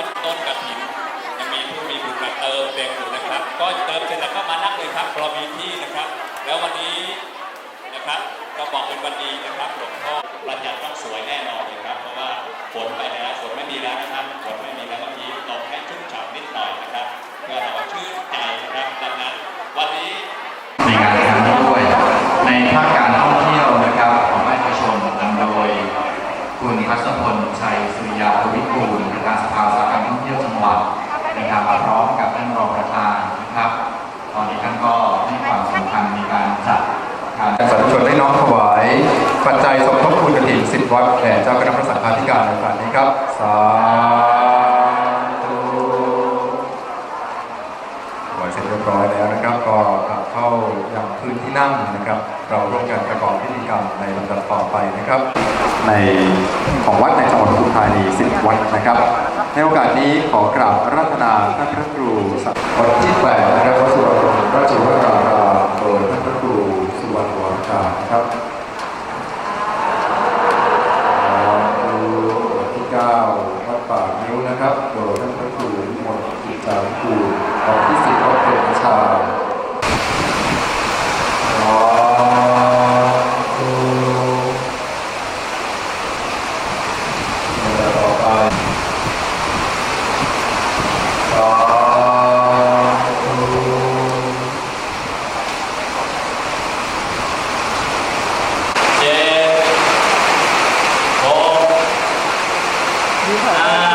ัดต้นกระถินยังมีผู้มีบุญมาเติมเต็มอยู่นะครับ ก็เติมเสร็จแล้วก็มานั่งเลยครับเรามีที่นะครับ แล้ววันนี้นะครับก็บอกเป็นวันดีนะครับหลวงพ่อประหยัดต้องสวย น้อมถวาย ปัจจัยสมทบทุนกฐินสิบวัดแด่เจ้าคณะพระสังฆาธิการในครั้งนี้ครับ สาธุถวายเสร็จเรียบร้อยแล้วนะครับ ก็กลับเข้ายังพื้นที่นั่งนะครับ เราร่วมกันประกอบพิธีกรรมในลำดับต่อไปนะครับ ในของวัดในจังหวัดปทุมธานีสิบวัดนะครับ ในโอกาสนี้ขอกราบอารัตนาท่านพระครูสักวันที่แปดนะครับวัดสุวรรณราชวรารามโดยท่านพระครูสุวรรณวรการครับวันที่เก้าวัดป่านิ้วนะครับโดยท่านพระครูวิมลกิจจาคูของที่สิบวัดเป็นชาขอดูต่อไป สาธุ เจ็ด หกห้าสี่